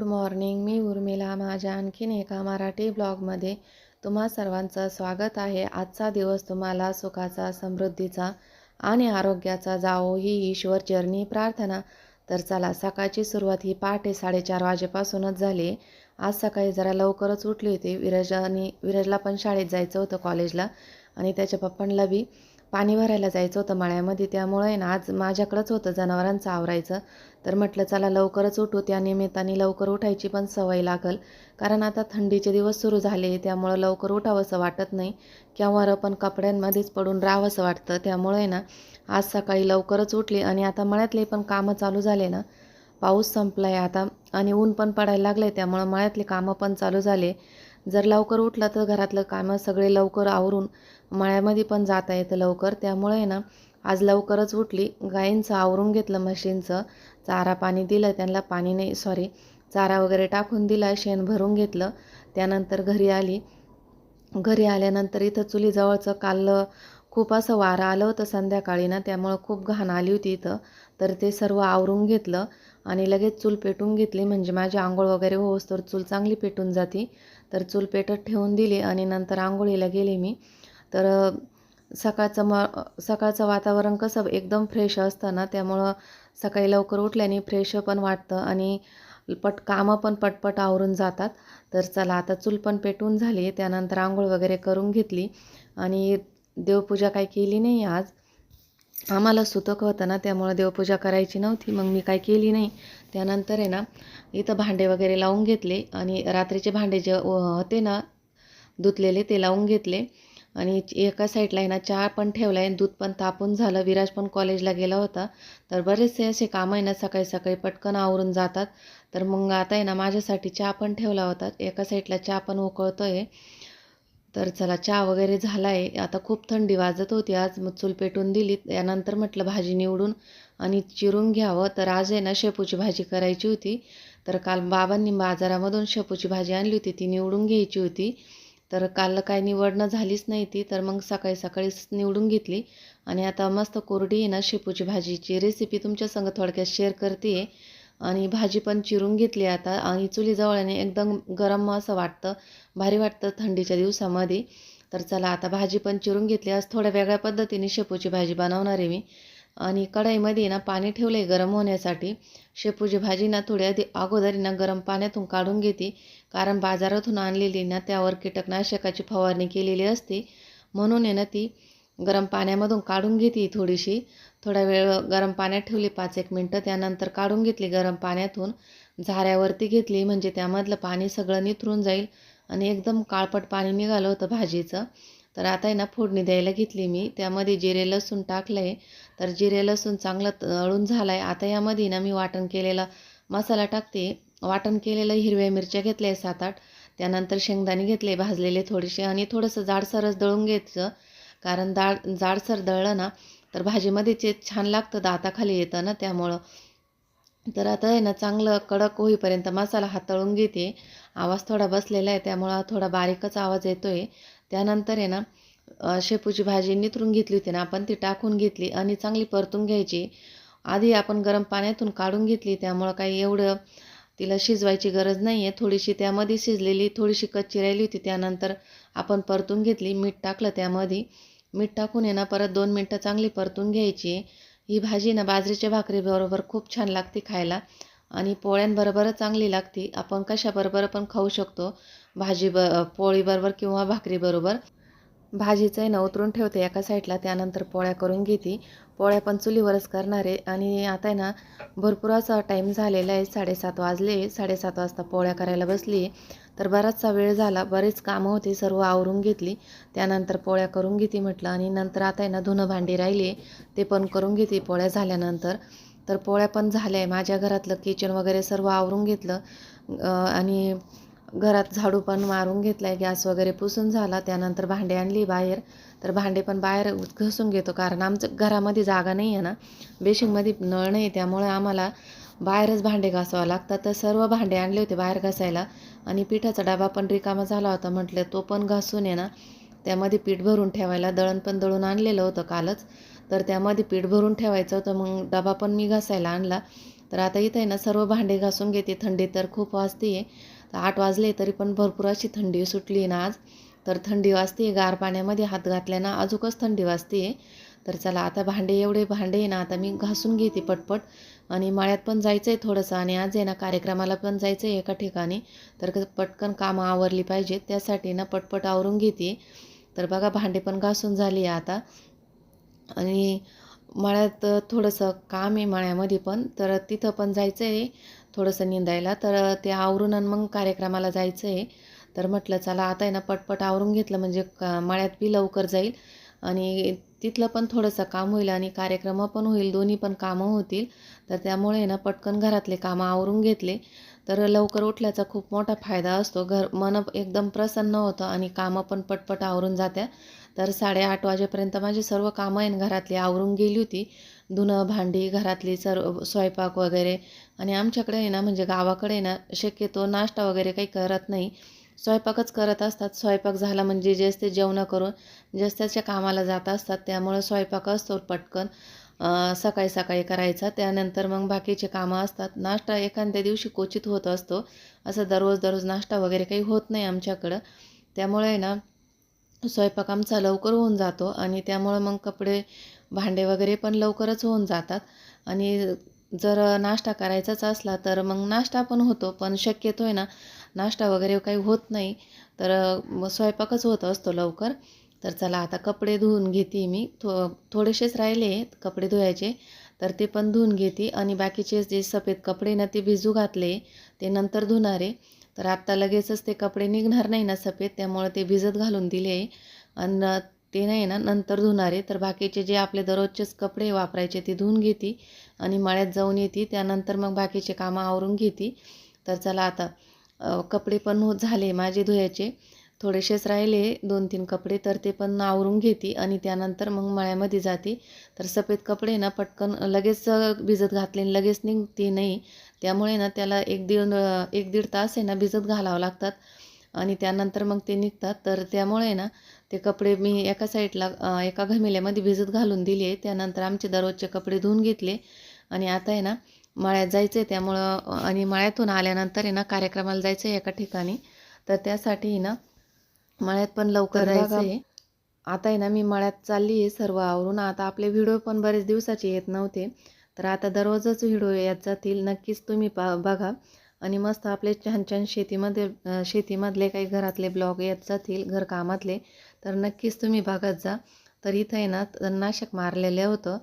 Good morning. मी उर्मिला माझ्या आणखीन एका मराठी ब्लॉगमध्ये तुम्हा सर्वांचं स्वागत आहे. आजचा दिवस तुम्हाला सुखाचा समृद्धीचा आणि आरोग्याचा जावो ही ईश्वर चरणी प्रार्थना. तर चला सकाळची सुरुवात ही पहाटे साडेचार वाजेपासूनच झाली. आज सकाळी जरा लवकरच उठली होती. विरजानी विरजला पण शाळेत जायचं होतं कॉलेजला आणि त्याच्या पप्पांना बी. पाणी भरायला जायचं होतं मळ्यामध्ये. त्यामुळे ना आज माझ्याकडंच होतं जनावरांचं आवरायचं. तर म्हटलं चला लवकरच उठू. त्या निमित्ताने लवकर उठायची पण सवय लागल. कारण आता थंडीचे दिवस सुरू झाले त्यामुळं लवकर उठावंसं वाटत नाही. किंवा पण कपड्यांमध्येच पडून राहावंसं वाटतं. त्यामुळे ना आज सकाळी लवकरच उठली आणि आता मळ्यातले पण कामं चालू झाले ना. पाऊस संपला आहे आता आणि ऊन पण पडायला लागलं आहे त्यामुळं मळ्यातले कामं पण चालू झाले. जर लवकर उठलं तर घरातलं कामं सगळे लवकर आवरून मळ्यामध्ये पण जाता येतं लवकर. त्यामुळे ना आज लवकरच उठली. गाईंचं आवरून घेतलं म्हशींचं चारा पाणी दिलं त्यांना पाणी नाही सॉरी चारा वगैरे टाकून दिला शेण भरून घेतलं. त्यानंतर घरी आली. घरी आल्यानंतर इथं चुलीजवळचं काल खूप असं वारं आलं होतं संध्याकाळी ना त्यामुळं खूप घाण आली होती इथं. तर ते सर्व आवरून घेतलं आणि लगेच चूल पेटून घेतली. म्हणजे माझी आंघोळ वगैरे होस तर चूल चांगली पेटून जाती. तर चूल पेटत ठेवून दिली आणि नंतर आंघोळीला गेले मी. तर सकाळचं म सकाळचं वातावरण कसं एकदम फ्रेश असतं ना त्यामुळं सकाळी लवकर उठल्याने फ्रेश पण वाटतं आणि पट कामं पण पटपट आवरून जातात. तर चला आता चूल पण पेटून झाली त्यानंतर आंघोळ वगैरे करून घेतली. आणि देवपूजा काही केली नाही आज. आम्हाला सुतक होतं ना त्यामुळं देवपूजा करायची नव्हती. मग मी काय केली नाही. त्यानंतर आहे ना इथं भांडे वगैरे लावून घेतले आणि रात्रीचे भांडे जे होते ना धुतलेले ते लावून घेतले. आणि एका साईडला आहे ना चहा पण ठेवला आहे दूध पण तापून झालं. विराज पण कॉलेजला गेला होता. तर बरेचसे असे कामं आहे ना सकाळी सकाळी पटकन आवरून जातात. तर मग आता आहे ना माझ्यासाठी चहा पण ठेवला होता. एका साईडला चहा पण उकळतो आहे तर चला चहा वगैरे झाला आहे आता खूप थंडी वाजत होती आज. मग चूल पेटून दिली. यानंतर म्हटलं भाजी निवडून आणि चिरून घ्यावं. तर आज आहे ना शेपूची भाजी करायची होती. तर काल बाबांनी बाजारामधून शेपूची भाजी आणली होती. ती निवडून घ्यायची होती. तर काल काय निवडणं झालीच नाही ती. तर मग सकाळी सकाळीच निवडून घेतली. आणि आता मस्त कोरडी आहे ना शेपूची भाजीची रेसिपी तुमच्या संग थोडक्यात शेअर करते आहे आणि भाजी पण चिरून घेतली आता. आणि चुलीजवळने एकदम गरम असं वाटतं. भारी वाटतं थंडीच्या दिवसामध्ये. तर चला आता भाजी पण चिरून घेतली. आज थोड्या वेगळ्या पद्धतीने शेपूची भाजी बनवणार आहे मी. आणि कढईमध्ये ना पाणी ठेवलं आहे गरम होण्यासाठी. शेपूची भाजी ना थोडी आधी अगोदरी ना गरम पाण्यातून काढून घेते. कारण बाजारातून आणलेली ना त्यावर कीटकनाशकाची फवारणी केलेली असते. म्हणून आहे ना ती गरम पाण्यामधून काढून घेते थोडीशी. थोडा वेळ गरम पाण्यात ठेवली पाच एक मिनटं. त्यानंतर काढून घेतली गरम पाण्यातून. झाऱ्यावरती घेतली म्हणजे त्यामधलं पाणी सगळं निथरून जाईल आणि एकदम काळपट पाणी निघालं होतं भाजीचं. तर आता आहे ना फोडणी द्यायला घेतली मी. त्यामध्ये जिरे लसूण टाकलं आहे तर जिरे लसूण चांगलं तळून झालं आहे आता यामध्ये ना मी वाटण केलेला मसाला टाकते. वाटण केलेलं हिरव्या मिरच्या घेतल्या आहे सात आठ. त्यानंतर शेंगदाणे घेतले भाजलेले थोडेसे आणि थोडंसं जाडसरच दळून घ्यायचं. कारण दाळ जाडसर दळलं ना तर भाजीमध्ये जे छान लागतं दाताखाली येतं ना त्यामुळं. तर आता आहे ना चांगलं कडक होईपर्यंत मसाला हाताळून घेते. आवाज थोडा बसलेला आहे त्यामुळं थोडा बारीकच आवाज येतो आहे त्यानंतर आहे ना शेपूची भाजी नितरून घेतली होती ना आपण ती टाकून घेतली आणि चांगली परतून घ्यायची. आधी आपण गरम पाण्यातून काढून घेतली त्यामुळं काही एवढं तिला शिजवायची गरज नाही आहे थोडीशी त्यामध्ये शिजलेली थोडीशी कच्ची राहिली होती. त्यानंतर आपण परतून घेतली मीठ टाकलं त्यामध्ये. मीठ टाकून आहे ना परत दोन मिनटं चांगली परतून घ्यायची. ही भाजी ना बाजरीच्या भाकरीबरोबर खूप छान लागते खायला आणि पोळ्यांबरोबरच चांगली लागते. आपण कशाबरोबर पण खाऊ शकतो. भाजी ब पोळीबरोबर किंवा भाकरीबरोबर. भाजीचं आहे ना उतरून ठेवते एका साईडला त्यानंतर पोळ्या करून घेते. पोळ्या पण चुलीवरच करणार आहे. आणि आता आहे ना भरपूर असा टाईम झालेला आहे साडेसात वाजले. साडेसात वाजता पोळ्या करायला बसली तर बराचसा वेळ झाला बरेच कामं होती सर्व आवरून घेतली. त्यानंतर पोळ्या करून घेते म्हटलं. आणि नंतर आता आहे ना धुणं भांडी राहिली. ते पण करून घेते पोळ्या झाल्यानंतर. तर पोळ्या पण झाल्या आहे. माझ्या घरातलं किचन वगैरे सर्व आवरून घेतलं. आणि घरात झाडू पण मारून घेतला आहे गॅस वगैरे पुसून झाला त्यानंतर भांडे आणली बाहेर. तर भांडे पण बाहेर घसून घेतो कारण आमचं घरामध्ये जागा नाही आहे ना. बेशिंगमध्ये नळ नाही त्यामुळे आम्हाला बाहेरच भांडे घासावं लागतात तर सर्व भांडे आणले होते बाहेर घासायला. आणि पिठाचा डबा पण रिकामा झाला होता म्हटलं तो पण घासून आहे ना. त्यामध्ये पीठ भरून ठेवायला दळण पण दळून आणलेलं होतं कालच. तर त्यामध्ये पीठ भरून ठेवायचं होतं मग डबा पण मी घासायला आणला. तर आता इथं आहे ना सर्व भांडे घासून घेते. थंडी तर खूप वाजते आहे तर आठ वाजले तरी पण भरपूर अशी थंडी सुटली आहे ना आज. तर थंडी वाजते गार पाण्यामध्ये हात घातल्यानं अजूकच थंडी वाजते. तर चला आता भांडे एवढे भांडे आहे ना आता मी घासून घेते पटपट. आणि मळ्यात पण जायचं आहे थोडंसं आणि आज आहे ना कार्यक्रमाला पण जायचं आहे एका ठिकाणी. तर क- पटकन कामं आवरली पाहिजेत त्यासाठी ना पटपट आवरून घेते. तर बघा भांडे पण घासून झाली आहे आता. आणि मळ्यात थोडंसं काम आहे मळ्यामध्ये पण तर तिथं पण जायचं आहे थोडंसं निंदायला. तर ते आवरून आणि मग कार्यक्रमाला जायचं आहे तर म्हटलं चला आता आहे ना पटपट आवरून घेतलं म्हणजे का मळ्यात बी लवकर जाईल. आणि तिथलं पण थोडंसं काम होईल आणि कार्यक्रम पण होईल दोन्ही पण कामं होतील. तर त्यामुळे ना पटकन घरातले कामं आवरून घेतले. तर लवकर उठल्याचा खूप मोठा फायदा असतो. घर मन एकदम प्रसन्न होतं आणि कामं पण पटपट आवरून जात्या. तर साडेआठ वाजेपर्यंत माझी सर्व कामं आहे ना घरातली. आवरून गेली होती. धुणं भांडी घरातली सर्व स्वयंपाक वगैरे. आणि आमच्याकडे आहे ना म्हणजे गावाकडे आहे ना शक्यतो नाश्ता वगैरे काही करत नाही. स्वयंपाकच करत असतात. स्वयंपाक झाला म्हणजे जेच ते जेवणं करून जेच त्याच्या कामाला जात असतात. त्यामुळं स्वयंपाक असतो पटकन. सकाळी सकाळी करायचा. त्यानंतर मग बाकीचे कामं असतात. नाश्ता एखाद्या दिवशी क्वचित होत असतो. असं दररोज दररोज नाश्ता वगैरे काही होत नाही आमच्याकडं. त्यामुळे आहे ना स्वयंपाक आमचा लवकर होऊन जातो आणि त्यामुळं मग कपडे भांडे वगैरे पण लवकरच होऊन जातात. आणि जर नाश्ता करायचाच असला तर मग नाश्ता पण होतो पण शक्यतो आहे ना नाश्ता वगैरे काही होत नाही. तर मग स्वयंपाकच होत असतो लवकर. तर चला आता कपडे धुवून घेते मी. थो थोडेसेच राहिले आहेत कपडे धुवायचे. तर ते पण धुवून घेते. आणि बाकीचे जे सफेद कपडे ना ते भिजू घातले ते नंतर धुणारे तर आत्ता लगेचच ते कपडे निघणार नाही ना सफेद त्यामुळे ते भिजत घालून दिले आणि ते नाही ना नंतर धुणारे तर बाकीचे जे आपले दररोजचेच कपडे वापरायचे ते धुवून घेते. आणि मळ्यात जाऊन येते. त्यानंतर मग बाकीचे कामं आवरून घेते. तर चला आता कपडे पण झाले माझे धुयाचे. थोडेसेच राहिले दोन तीन कपडे तर ते पण आवरून घेते आणि त्यानंतर मग मळ्यामध्ये जाते. तर सफेद कपडे ना पटकन लगेच भिजत घातले आणि लगेच निघते नाही. त्यामुळे ना त्याला एक दीड एक दीड तास आहे ना भिजत घालावं लागतात आणि त्यानंतर मग ते निघतात. तर त्यामुळे ना ते कपडे मी एका साईडला एका घमिल्यामध्ये भिजत घालून दिले. त्यानंतर आमचे दररोजचे कपडे धुवून घेतले आणि आता आहे ना मळ्यात जायचं आहे त्यामुळं आणि मळ्यातून आल्यानंतर आहे ना कार्यक्रमाला जायचं आहे एका ठिकाणी. तर त्यासाठी ना मळ्यात पण लवकर तर जायचं बघा, आहे आता आहे ना मी मळ्यात चालली आहे सर्व आवरून. आता आपले व्हिडिओ पण बरेच दिवसाचे येत नव्हते. तर आता दररोजच व्हिडिओ येत जातील. नक्कीच तुम्ही पा बघा. आणि मस्त आपले छान छान शेतीमध्ये शेतीमधले काही घरातले ब्लॉग येत जातील घरकामातले. तर नक्कीच तुम्ही बघत जा. तर इथं आहे ना तणनाशक मारलेलं होतं.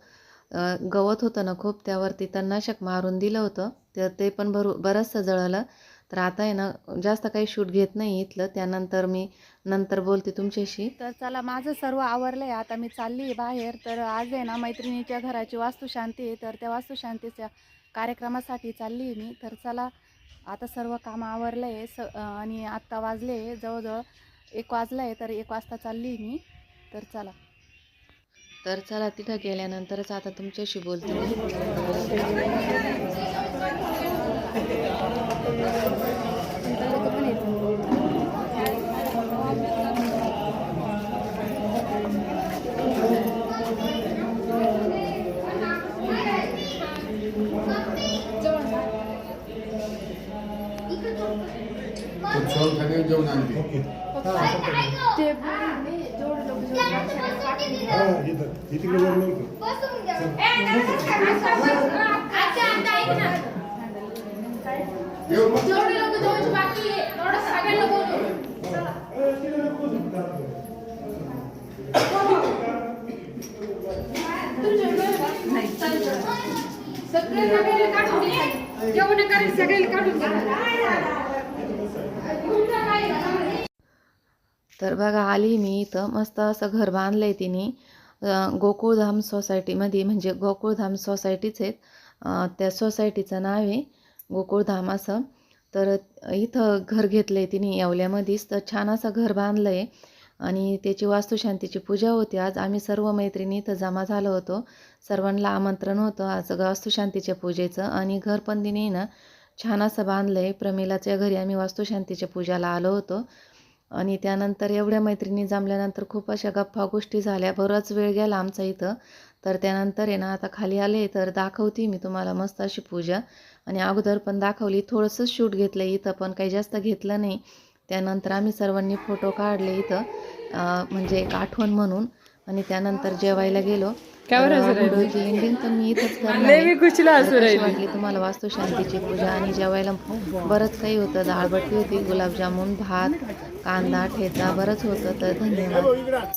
गवत होतं ना खूप त्यावरती तणनाशक मारून दिलं होतं. तर ते पण भरू बरंचसं जळालं. तर आता आहे ना जास्त काही शूट घेत नाही इथलं. त्यानंतर मी नंतर बोलते तुमच्याशी. तर चला माझं सर्व आवरलंय. आता मी चालली आहे बाहेर. तर आज आहे ना मैत्रिणीच्या घराची वास्तुशांती आहे. तर त्या वास्तुशांतीच्या कार्यक्रमासाठी चालली आहे मी. तर चला आता सर्व कामं आवरलं आहे स आणि आत्ता वाजले जवळजवळ एक वाजलं आहे तर एक वाजता चालली आहे मी. तर चला. तर चला तिथं गेल्यानंतरच आता तुमच्याशी बोलते. तो खाने जो ना दी टेबल में जोड़ दो इधर इधर बस उनका अच्छा अच्छा एक ना जेवण करेल सगळ्याला काढून तर बघा आली मी इथं. मस्त असं घर बांधलं आहे तिने गोकुळधाम सोसायटीमध्ये म्हणजे गोकुळधाम सोसायटीच आहेत. त्या सोसायटीचं नाव आहे. गोकुळधाम असं तर इथं घर घेतलं आहे तिने येवल्यामध्येच. तर छान असं घर बांधलं आहे आणि त्याची वास्तुशांतीची पूजा होती. आज आम्ही सर्व मैत्रिणी इथं जमा झालो होतो. सर्वांना आमंत्रण होतं आज वास्तुशांतीच्या पूजेचं आणि घर पण तिने ना छान असं बांधलं आहे प्रमिलाच्या घरी आम्ही वास्तुशांतीच्या पूजाला आलो होतो. आणि त्यानंतर एवढ्या मैत्रिणी जमल्यानंतर खूप अशा गप्पा गोष्टी झाल्या. बराच वेळ गेला आमचा इथं. तर त्यानंतर आहे ना आता खाली आले. तर दाखवते मी तुम्हाला मस्त अशी पूजा. आणि अगोदर पण दाखवली थोडंसं शूट घेतलं इथं पण काही जास्त घेतलं नाही. त्यानंतर आम्ही सर्वांनी फोटो काढले इथं म्हणजे एक आठवण म्हणून. आणि त्यानंतर जेवायला गेलो. एंडिंग तर मी इथंच करणार तुम्हाला वास्तुशांतीची पूजा आणि जेवायला? बरंच काही होतं. डाळबट्टी होती गुलाबजामुन भात कांदा ठेचा बरंच होतं. तर धन्यवाद.